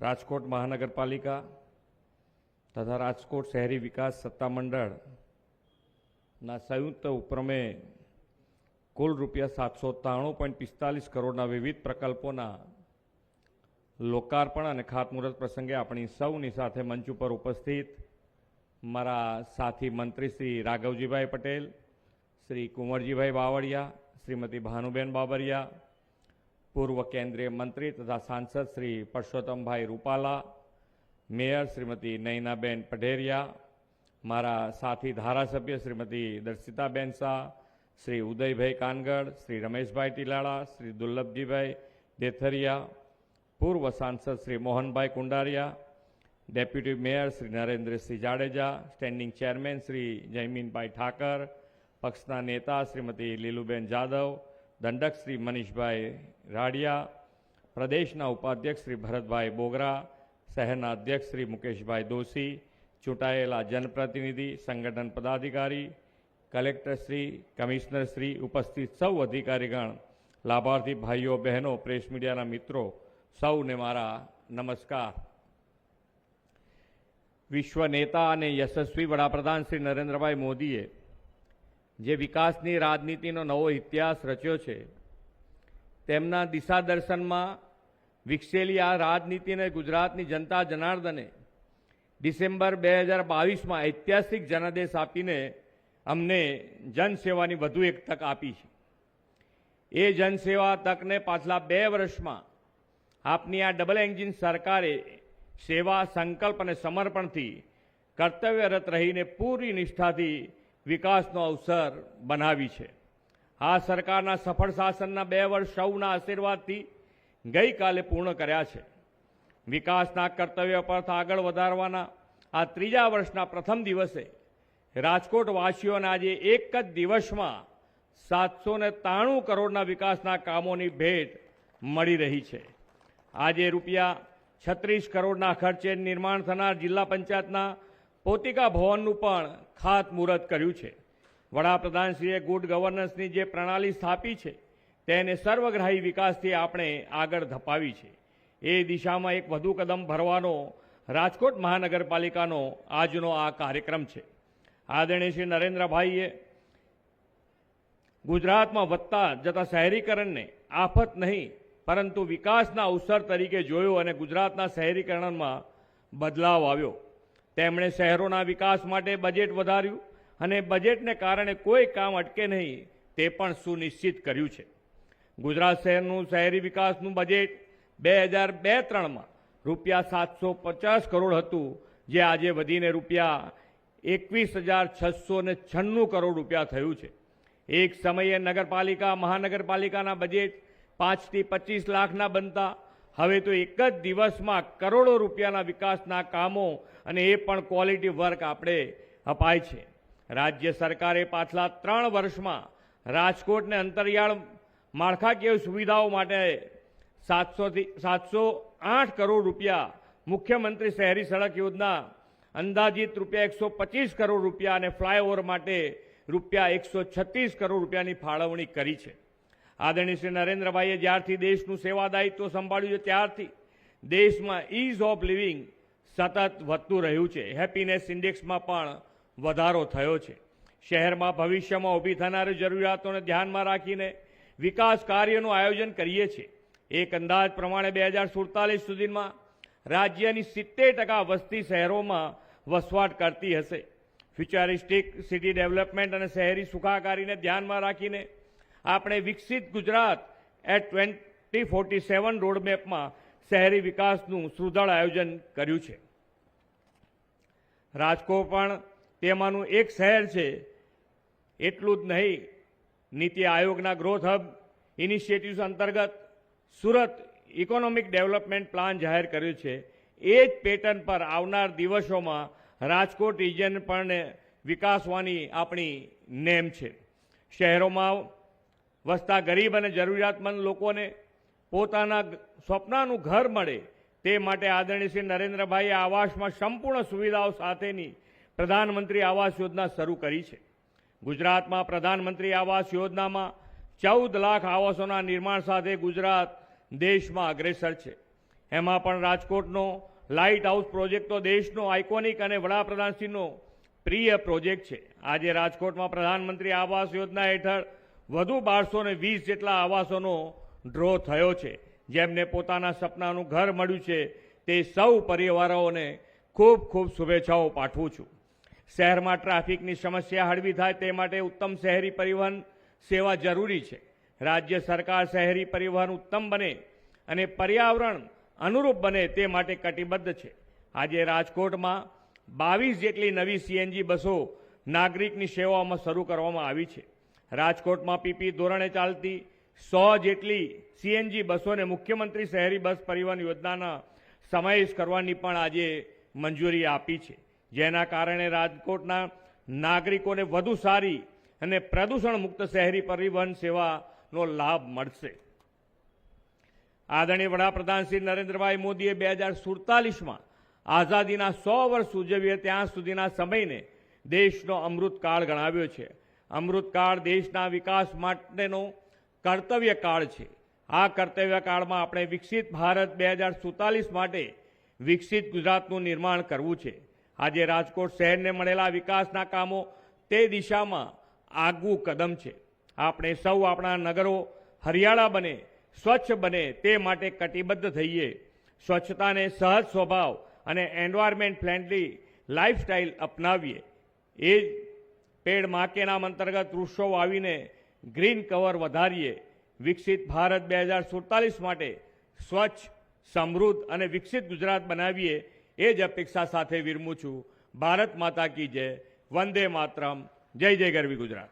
રાજકોટ મહાનગરપાલિકા તથા રાજકોટ શહેરી વિકાસ સત્તામંડળના સંયુક્ત ઉપક્રમે કુલ રૂપિયા સાતસો ત્રાણું પોઈન્ટ પિસ્તાલીસ કરોડના વિવિધ પ્રકલ્પોના લોકાર્પણ અને ખાતમુહૂર્ત પ્રસંગે આપણી સૌની સાથે મંચ ઉપર ઉપસ્થિત મારા સાથી મંત્રી શ્રી રાઘવજીભાઈ પટેલ, શ્રી કુંવરજીભાઈ બાવળિયા, શ્રીમતી ભાનુબેન બાબરિયા પૂર્વ કેન્દ્રીય મંત્રી તથા સાંસદ શ્રી પરસોત્તમભાઈ રૂપાલા મેયર શ્રીમતી નયનાબેન પઢેરિયા મારા સાથી ધારાસભ્ય શ્રીમતી દર્શિતાબેન શાહ શ્રી ઉદયભાઈ કાનગડ શ્રી રમેશભાઈ ટીલાળા શ્રી દુર્લભજીભાઈ દેથરિયા પૂર્વ સાંસદ Shri Mohanbhai Kundariya deputy mayor Shri Narendrasinh Jadeja standing chairman Shri Jayminbhai Thakar પક્ષના નેતા શ્રીમતી લીલુબેન જાદવ દંડક શ્રી મનીષભાઈ રાડિયા પ્રદેશના ઉપાધ્યક્ષ શ્રી ભરતભાઈ બોગરા શહેરના અધ્યક્ષ શ્રી મુકેશભાઈ દોશી ચૂંટાયેલા જનપ્રતિનિધિ સંગઠન પદાધિકારી કલેક્ટરશ્રી કમિશનરશ્રી ઉપસ્થિત સૌ અધિકારીગણ લાભાર્થી ભાઈઓ બહેનો પ્રેસ મીડિયાના મિત્રો સૌને મારા નમસ્કાર વિશ્વ નેતા અને યશસ્વી વડાપ્રધાન શ્રી નરેન્દ્રભાઈ મોદીએ જે વિકાસની રાજનીતિનો નવો ઇતિહાસ રચ્યો છે, તેમના દિશા દર્શનમાં વિકસેલી આ રાજનીતિને ગુજરાતની જનતા જનાર્દને ડિસેમ્બર બે હજાર બાવીસમાં ઐતિહાસિક જનાદેશ આપીને અમને જનસેવાની વધુ એક તક આપી છે. એ જનસેવા તકને પાછલા બે વર્ષમાં આપની આ ડબલ એન્જિન સરકારે સેવા સંકલ્પ અને સમર્પણથી કર્તવ્યરત રહીને પૂરી નિષ્ઠાથી વિકાસનો અવસર બનાવી છે. આ સરકારના સફળ શાસનના બે વર્ષ સૌના આશીર્વાદથી ગઈકાલે પૂર્ણ કર્યા છે. વિકાસના કર્તવ્ય પરથ આગળ વધારવાના આ ત્રીજા વર્ષના પ્રથમ દિવસે રાજકોટવાસીઓને આજે એક જ દિવસમાં સાતસો ને ત્રાણું કરોડના વિકાસના કામોની ભેટ મળી રહી છે. આજે રૂપિયા છત્રીસ કરોડના ખર્ચે નિર્માણ થનાર જિલ્લા પંચાયતના પોતિકા ભવનનું પણ ખાતમુહૂર્ત કર્યું છે. વડાપ્રધાનશ્રીએ ગુડ ગવર્નન્સની જે પ્રણાલી સ્થાપી છે, તેને સર્વગ્રાહી વિકાસથી આપણે આગળ ધપાવી છે. એ દિશામાં એક વધુ કદમ ભરવાનો રાજકોટ મહાનગરપાલિકાનો આજનો આ કાર્યક્રમ છે. આદરણીય શ્રી નરેન્દ્રભાઈએ ગુજરાતમાં વધતા જતા શહેરીકરણને આફત નહીં, પરંતુ વિકાસના અવસર તરીકે જોયો અને ગુજરાતના શહેરીકરણમાં બદલાવ આવ્યો. તેમણે શહેરોના વિકાસ માટે બજેટ વધાર્યું અને બજેટને કારણે કોઈ કામ અટકે નહીં તે પણ સુનિશ્ચિત કર્યું છે. ગુજરાત શહેરનું શહેરી વિકાસનું બજેટ બે હજાર બે ત્રણમાં રૂપિયા સાતસો પચાસ કરોડ હતું, જે આજે વધીને રૂપિયા એકવીસ હજાર છસો ને છન્નું કરોડ રૂપિયા થયું છે. એક સમયે નગરપાલિકા, મહાનગરપાલિકાના બજેટ પાંચથી પચીસ લાખના બનતા, હવે તો એક જ દિવસમાં કરોડો રૂપિયાના વિકાસના કામો અને એ પણ ક્વોલિટી વર્ક આપણે અપાય છે. રાજ્ય સરકારે પાછલા ત્રણ વર્ષમાં રાજકોટને અંતરિયાળ માળખાકીય સુવિધાઓ માટે સાતસોથી સાતસો આઠ કરોડ રૂપિયા મુખ્યમંત્રી શહેરી સડક યોજના અંદાજિત રૂપિયા એકસો પચીસ કરોડ રૂપિયા અને ફ્લાયઓવર માટે રૂપિયા એકસો છત્રીસ કરોડ રૂપિયાની ફાળવણી કરી છે. આદરણીય શ્રી નરેન્દ્રભાઈએ જ્યારથી દેશનું સેવા દાયિત્વ સંભાળ્યું છે, ત્યારથી દેશમાં ઇઝ ઓફ લિવિંગ સતત વધતું રહ્યું છે. હેપીનેસ ઇન્ડેક્સમાં પણ વધારો થયો છે. શહેરમાં ભવિષ્યમાં ઊભી થનારી જરૂરિયાતોને ધ્યાનમાં રાખીને વિકાસ કાર્યનું આયોજન કરીએ છીએ. એક અંદાજ પ્રમાણે બે હજાર સુડતાલીસ સુધીમાં રાજ્યની સિત્તેર ટકા વસ્તી શહેરોમાં વસવાટ કરતી હશે. ફ્યુચરિસ્ટિક સિટી ડેવલપમેન્ટ અને શહેરી સુખાકારીને ધ્યાનમાં રાખીને આપણે વિકસિત Gujarat at twenty forty seven રોડમેપમાં શહેરી વિકાસનું સુદળ આયોજન કર્યું છે. રાજકોટ પણ તેમાંનું એક શહેર છે. એટલું જ નહીં, નીતિ આયોગના ગ્રોથ હબ ઇનિશિયેટિવ્સ અંતર્ગત સુરત ઇકોનોમિક ડેવલપમેન્ટ પ્લાન જાહેર કર્યું છે. એ જ પેટર્ન પર આવનાર દિવસોમાં રાજકોટ રિજન પણ વિકાસવાની આપણી નેમ છે. શહેરોમાં વસતા ગરીબ અને જરૂરિયાતમંદ લોકોને પોતાના સ્વપ્નાનું ઘર મળે તે માટે આદરણીય શ્રી નરેન્દ્રભાઈએ આવાસમાં સંપૂર્ણ સુવિધાઓ સાથેની પ્રધાનમંત્રી આવાસ યોજના શરૂ કરી છે. ગુજરાતમાં પ્રધાનમંત્રી આવાસ યોજનામાં ચૌદ લાખ આવાસોના નિર્માણ સાથે ગુજરાત દેશમાં અગ્રેસર છે. એમાં પણ રાજકોટનો લાઇટ હાઉસ પ્રોજેક્ટ તો દેશનો આઇકોનિક અને વડાપ્રધાનશ્રીનો પ્રિય પ્રોજેક્ટ છે. આજે રાજકોટમાં પ્રધાનમંત્રી આવાસ યોજના હેઠળ વધુ બારસો ને વીસ જેટલા આવાસોનો ડ્રો થયો છે. જેમને પોતાના સપનાનું ઘર મળ્યું છે, તે સૌ પરિવારોને ખૂબ ખૂબ શુભેચ્છાઓ પાઠવું છું. શહેરમાં ટ્રાફિકની સમસ્યા હળવી થાય તે માટે ઉત્તમ શહેરી પરિવહન સેવા જરૂરી છે. રાજ્ય સરકાર શહેરી પરિવહન ઉત્તમ બને અને પર્યાવરણ અનુરૂપ બને તે માટે કટિબદ્ધ છે. આજે રાજકોટમાં બાવીસ જેટલી નવી સીએનજી બસો નાગરિકની સેવાઓમાં શરૂ કરવામાં આવી છે. રાજકોટમાં પીપી ધોરણે ચાલતી સો જેટલી સીએનજી બસોને મુખ્યમંત્રી શહેરી બસ પરિવહન યોજનાના સમાવેશ કરવાની પણ આજે મંજૂરી આપી છે. જેના કારણે રાજકોટના નાગરિકોને વધુ સારી અને પ્રદૂષણ મુક્ત શહેરી પરિવહન સેવાનો લાભ મળશે. આદરણીય વડાપ્રધાન શ્રી નરેન્દ્રભાઈ મોદીએ બે હજાર સુડતાલીસમાં આઝાદીના સો વર્ષ ઉજવીએ ત્યાં સુધીના સમયને દેશનો અમૃતકાળ ગણાવ્યો છે. અમૃતકાળ દેશના વિકાસ માટેનો કર્તવ્ય કાળ છે. આ કર્તવ્યકાળમાં આપણે વિકસિત ભારત બે હજાર સુડતાલીસ માટે વિકસિત ગુજરાતનું નિર્માણ કરવું છે. આજે રાજકોટ શહેરને મળેલા વિકાસના કામો તે દિશામાં આગવું કદમ છે. આપણે સૌ આપણા નગરો હરિયાળા બને, સ્વચ્છ બને તે માટે કટિબદ્ધ થઈએ. સ્વચ્છતાને સહજ સ્વભાવ અને એન્વાયરમેન્ટ ફ્રેન્ડલી લાઇફસ્ટાઇલ અપનાવીએ. એ જ પેડ માકેના અંતર્ગત વૃક્ષો વાવીને ગ્રીન કવર વધારીએ વિકસિત ભારત બે હજાર સુડતાલીસ માટે સ્વચ્છ, સમૃદ્ધ અને વિકસિત ગુજરાત બનાવીએ એ જ અપેક્ષા સાથે વિરમું છું. ભારત માતા કી જય. વંદે માતરમ. જય જય ગરવી ગુજરાત.